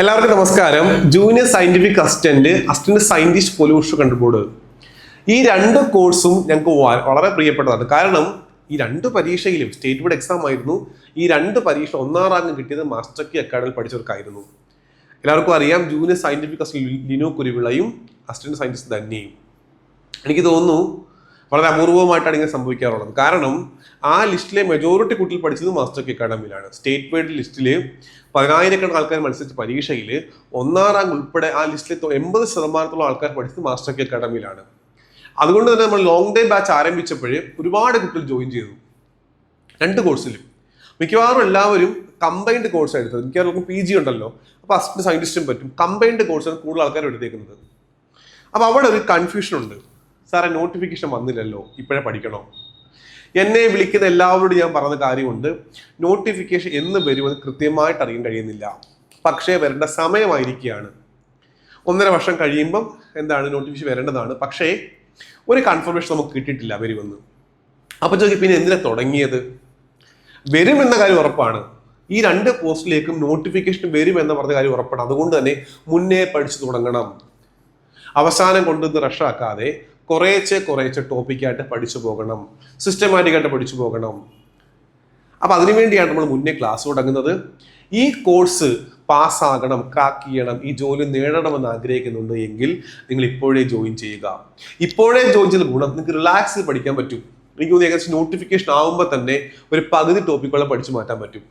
എല്ലാവർക്കും നമസ്കാരം. Junior scientific assistant assistant scientist pollution board ഈ രണ്ട് കോഴ്സും ഞങ്ങൾക്ക് വളരെ പ്രിയപ്പെട്ടതാണ്. കാരണം ഈ രണ്ട് പരീക്ഷയിലും സ്റ്റേറ്റ് ബോർഡ് എക്സാം ആയിരുന്നു. ഈ രണ്ട് പരീക്ഷ ഒന്നാം റാങ്ക് കിട്ടിയത് മാസ്റ്റർ കി അക്കാഡമിയിൽ പഠിച്ചവർക്കായിരുന്നു. എല്ലാവർക്കും അറിയാം ജൂനിയർ സയന്റിഫിക് അസിസ്റ്റന്റ് ലിനോ കുരുവിളയും അസിസ്റ്റന്റ് സയന്റിസ്റ്റ് ധന്യയും. എനിക്ക് തോന്നുന്നു വളരെ അപൂർവമായിട്ടാണ് ഇങ്ങനെ സംഭവിക്കാറുള്ളത്. കാരണം ആ ലിസ്റ്റിലെ മെജോറിറ്റി കുട്ടികൾ പഠിച്ചത് മാസ്റ്റർ കെ അക്കാഡമിയിലാണ് സ്റ്റേറ്റ് വൈഡ് ലിസ്റ്റിൽ പതിനായിരക്കണക്കിന് ആൾക്കാർ മത്സരിച്ച പരീക്ഷയിൽ ഒന്നാം റാങ്ക് ഉൾപ്പെടെ ആ ലിസ്റ്റിലെ എൺപത് ശതമാനത്തോളം ആൾക്കാർ പഠിച്ചത് മാസ്റ്റർ കെ അക്കാഡമിയിലാണ് അതുകൊണ്ട് തന്നെ നമ്മൾ ലോങ് ഡേ ബാച്ച് ആരംഭിച്ചപ്പോഴേ ഒരുപാട് കുട്ടികൾ ജോയിൻ ചെയ്തു. രണ്ട് കോഴ്സിലും മിക്കവാറും എല്ലാവരും കമ്പൈൻഡ് കോഴ്സ് എടുത്തത്. മിക്കവാറും പി ജി ഉണ്ടല്ലോ. അപ്പോൾ അസിസ്റ്റന്റ് സയന്റിസ്റ്റും പറ്റും. കമ്പൈൻഡ് കോഴ്സാണ് കൂടുതൽ ആൾക്കാർ എടുത്തേക്കുന്നത്. അപ്പോൾ അവിടെ ഒരു കൺഫ്യൂഷൻ ഉണ്ട്. സാറേ നോട്ടിഫിക്കേഷൻ വന്നില്ലല്ലോ. ഇപ്പോഴേ പഠിക്കണോ? എന്നെ വിളിക്കുന്ന എല്ലാവരോടും ഞാൻ പറഞ്ഞ കാര്യമുണ്ട്. നോട്ടിഫിക്കേഷൻ എന്ന് വരുമെന്ന് കൃത്യമായിട്ട് അറിയാൻ കഴിയുന്നില്ല. പക്ഷേ വരേണ്ട സമയമായിരിക്കുകയാണ്. ഒന്നര വർഷം കഴിയുമ്പം എന്താണ് നോട്ടിഫിക്കേഷൻ വരേണ്ടതാണ്. പക്ഷേ ഒരു കൺഫർമേഷൻ നമുക്ക് കിട്ടിയിട്ടില്ല വരുമെന്ന്. അപ്പോൾ ചോദിക്കും പിന്നെ എന്തിനാ തുടങ്ങിയത്? വരുമെന്ന കാര്യം ഉറപ്പാണ്. ഈ രണ്ട് പോസ്റ്റിലേക്കും നോട്ടിഫിക്കേഷൻ വരും എന്ന് പറഞ്ഞ കാര്യം ഉറപ്പാണ്. അതുകൊണ്ട് തന്നെ മുന്നേ പഠിച്ചു തുടങ്ങണം. അവസാനം കൊണ്ടുവന്ന് റഷാക്കാതെ കുറേശ്ശെ കുറേച്ചെ ടോപ്പിക്കായിട്ട് പഠിച്ചു പോകണം സിസ്റ്റമാറ്റിക്കായിട്ട് പഠിച്ചു പോകണം. അപ്പൊ അതിനുവേണ്ടിയാണ് നമ്മൾ മുന്നേ ക്ലാസ് തുടങ്ങുന്നത് ഈ കോഴ്സ് പാസ്സാകണം ക്രാക്ക് ചെയ്യണം ഈ ജോലി നേടണമെന്ന് ആഗ്രഹിക്കുന്നുണ്ട് എങ്കിൽ നിങ്ങൾ ഇപ്പോഴേ ജോയിൻ ചെയ്യുക. ഇപ്പോഴേ ജോയിൻ ചെയ്ത ഗുണം. നിങ്ങൾക്ക് റിലാക്സ് പഠിക്കാൻ പറ്റും. എനിക്ക് തോന്നുന്നു ഏകദേശം നോട്ടിഫിക്കേഷൻ ആകുമ്പോൾ തന്നെ ഒരു പകുതി ടോപ്പിക്കുകളെ പഠിച്ചു മാറ്റാൻ പറ്റും.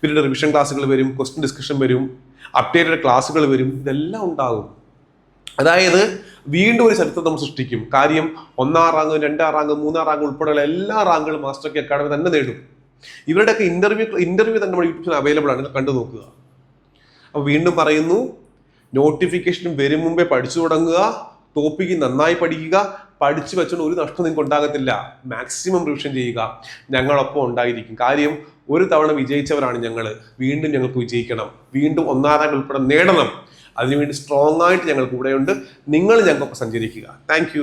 പിന്നീട് റിവിഷൻ ക്ലാസ്സുകൾ വരും ക്വസ്റ്റ്യൻ ഡിസ്കഷൻ വരും അപ്ഡേറ്റഡ് ക്ലാസ്സുകൾ വരും ഇതെല്ലാം ഉണ്ടാകും. അതായത് വീണ്ടും ഒരു ചരിത്രം നമ്മൾ സൃഷ്ടിക്കും. കാര്യം ഒന്നാം റാങ്ക് രണ്ടാം റാങ്ക് മൂന്നാം റാങ്ക് ഉൾപ്പെടെയുള്ള എല്ലാ റാങ്കുകളും മാസ്റ്റർ കെ അക്കാഡമി തന്നെ നേടും. ഇവരുടെയൊക്കെ ഇന്റർവ്യൂ ഇന്റർവ്യൂ തന്നെ നമ്മുടെ യൂട്യൂബിൽ അവൈലബിൾ ആണ്. കണ്ടു നോക്കുക. അപ്പോൾ വീണ്ടും പറയുന്നു നോട്ടിഫിക്കേഷൻ വരും മുമ്പേ പഠിച്ചു തുടങ്ങുക ടോപ്പിക്ക് നന്നായി പഠിക്കുക പഠിച്ചു വെച്ചുകൊണ്ട് ഒരു നഷ്ടം നിങ്ങൾക്ക് ഉണ്ടാകത്തില്ല. മാക്സിമം റിവിഷൻ ചെയ്യുക. ഞങ്ങളൊപ്പം ഉണ്ടായിരിക്കും. കാര്യം ഒരു തവണ വിജയിച്ചവരാണ് ഞങ്ങൾ വീണ്ടും ഞങ്ങൾക്ക് വിജയിക്കണം. വീണ്ടും ഒന്നാം റാങ്ക് ഉൾപ്പെടെ നേടണം. അതിനുവേണ്ടി സ്ട്രോങ് ആയിട്ട് ഞങ്ങൾ കൂടെയുണ്ട്. നിങ്ങൾ ഞങ്ങൾക്കൊപ്പം സഞ്ചരിക്കുക. താങ്ക്